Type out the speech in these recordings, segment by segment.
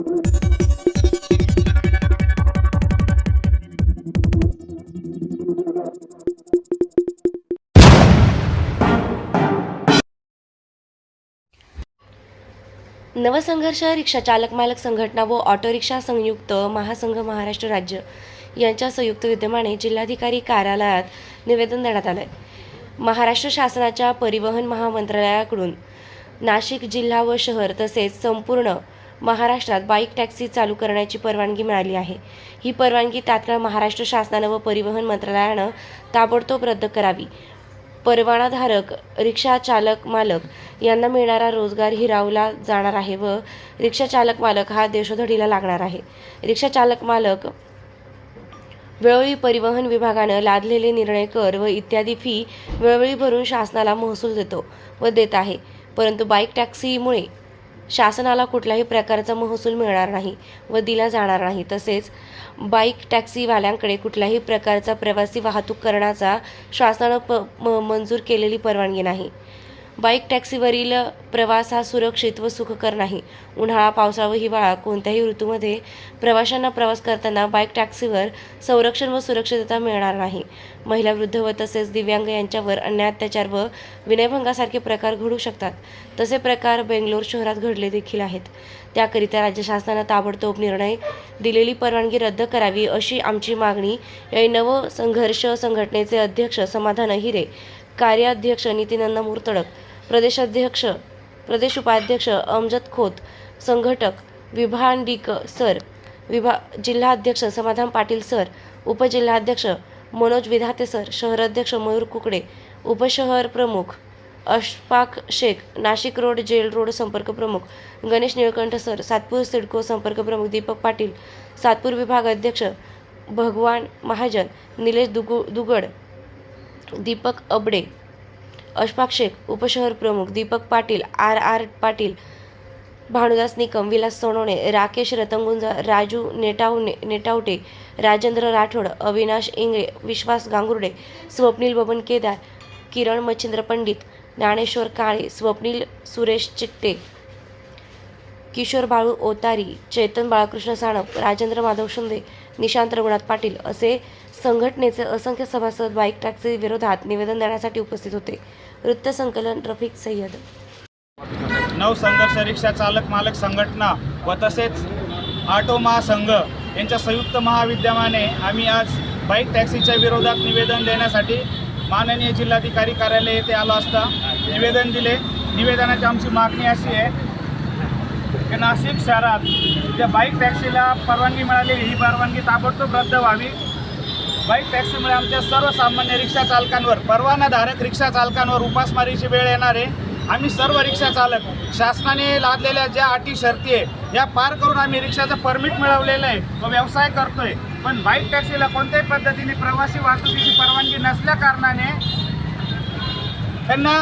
नवसंघर्ष रिक्षा चालक मालक संघटना व ऑटो रिक्षा संयुक्त महासंघ महाराष्ट्र राज्य यांच्या संयुक्त विद्यमाने जिल्हाधिकारी कार्यालयात निवेदन देण्यात आलं आहे महाराष्ट्र शासनाच्या परिवहन महामंत्रालयाकडून नाशिक जिल्हा व शहर तसेच संपूर्ण महाराष्ट्रात बाईक टॅक्सी चालू करण्याची परवानगी मिळाली आहे. ही परवानगी तात्काळ महाराष्ट्र शासनानं व परिवहन मंत्रालयानं ताबडतोब रद्द करावी. परवानाधारक रिक्षा चालक मालक यांना मिळणारा रोजगार हिरावला जाणार आहे व रिक्षा चालक मालक हा देशोधडीला लागणार आहे. रिक्षा चालक मालक वेळोवेळी परिवहन विभागानं लादलेले निर्णय कर व इत्यादी फी वेळोवेळी भरून शासनाला महसूल देतो व देत आहे. परंतु बाईक टॅक्सीमुळे शासनाला कुठल्याही प्रकारचा महसूल मिळणार नाही व दिला जाणार नाही. तसेच बाईक टॅक्सीवाल्यांकडे कुठल्याही प्रकारचा प्रवासी वाहतूक करण्याचा शासनानं प म मंजूर केलेली परवानगी नाही. बाईक टॅक्सीवरील प्रवास हा सुरक्षित व सुखकर नाही. उन्हाळा पावसाळा व हिवाळा कोणत्याही ऋतूमध्ये प्रवाशांना प्रवास करताना बाईक टॅक्सीवर संरक्षण व सुरक्षितता मिळणार नाही. महिला वृद्ध व तसेच दिव्यांग यांच्यावर अन्याय अत्याचार व विनयभंगासारखे प्रकार घडू शकतात. तसे प्रकार बेंगलोर शहरात घडले देखील आहेत. त्याकरिता राज्य शासनानं ताबडतोब निर्णय दिलेली परवानगी रद्द करावी अशी आमची मागणी. या नवसंघर्ष संघटनेचे अध्यक्ष समाधान हिरे कार्याध्यक्ष नितीनंद मुर्तडक प्रदेशाध्यक्ष प्रदेश उपाध्यक्ष अमजद खोत संघटक विभांडिक सर विभा जिल्हाध्यक्ष समाधान पाटील सर उपजिल्हाध्यक्ष मनोज विधाते सर शहराध्यक्ष मयूर कुकडे उपशहर प्रमुख Ashfaq Shaikh Nashik road jail road संपर्क प्रमुख गणेश निळकंठ सर सातपूर सिडको संपर्क प्रमुख दीपक पाटील सातपूर विभाग अध्यक्ष भगवान महाजन निलेश दुगु दुगड दीपक अबडे अशफाक शेख उपशहर प्रमुख दीपक पाटील आर आर पाटील भानुदास निकम विलास सोनवणे राकेश रतंगुंजा राजू नेटावणे नेटावटे राजेंद्र राठोड अविनाश इंगळे विश्वास गांगुर्डे स्वप्नील बबन केदार किरण मच्छिंद्र पंडित ज्ञानेश्वर काळे स्वप्नील सुरेश चिकटे किशोर बाळू ओतारी चेतन बाळकृष्ण साणप राजेंद्र माधव शिंदे निशांत रघुनाथ पाटील असे संघटनेचे असंख्य सभासद बाईक टॅक्सी विरोधात निवेदन देण्यासाठी उपस्थित होते. वृत्तसंकलन रफिक सय्यद. नवसंघर्ष रिक्षा चालक मालक संघटना व तसेच ऑटो महासंघ यांच्या संयुक्त महाविद्यमाने आम्ही आज बाईक टॅक्सीच्या विरोधात निवेदन देण्यासाठी माननीय जिल्हाधिकारी कार्यालय येथे आलो असता निवेदन दिले. निवेदनाची आमची मागणी अशी आहे की नाशिक शहरात ज्या बाईक टॅक्सीला परवानगी मिळालेली ही परवानगी ताबडतोब रद्द व्हावी. बाईक टॅक्सीमुळे आमच्या सर्वसामान्य रिक्षा चालकांवर परवानाधारक रिक्षा चालकांवर उपासमारीची वेळ येणार आहे. आम्ही सर्व रिक्षा चालक शासनाने लादलेल्या ज्या अटी शर्ती आहे या पार करून आम्ही रिक्षाचं परमिट मिळवलेलं आहे. व व्यवसाय करतोय. पण बाईक टॅक्सीला कोणत्याही पद्धतीने प्रवासी वाहतुकीची परवानगी नसल्या कारणाने त्यांना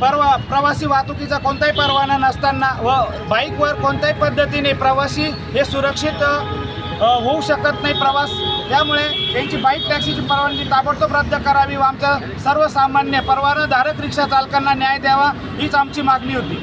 परवा प्रवासी वाहतुकीचा कोणताही परवाना नसताना व बाईकवर कोणत्याही पद्धतीने प्रवासी हे सुरक्षित होऊ शकत नाही प्रवास. त्यामुळे त्यांची बाईक टॅक्सीची परवानगी ताबडतोब रद्द करावी व आमच्या सर्वसामान्य परवानाधारक रिक्षा चालकांना न्याय द्यावा हीच आमची मागणी होती.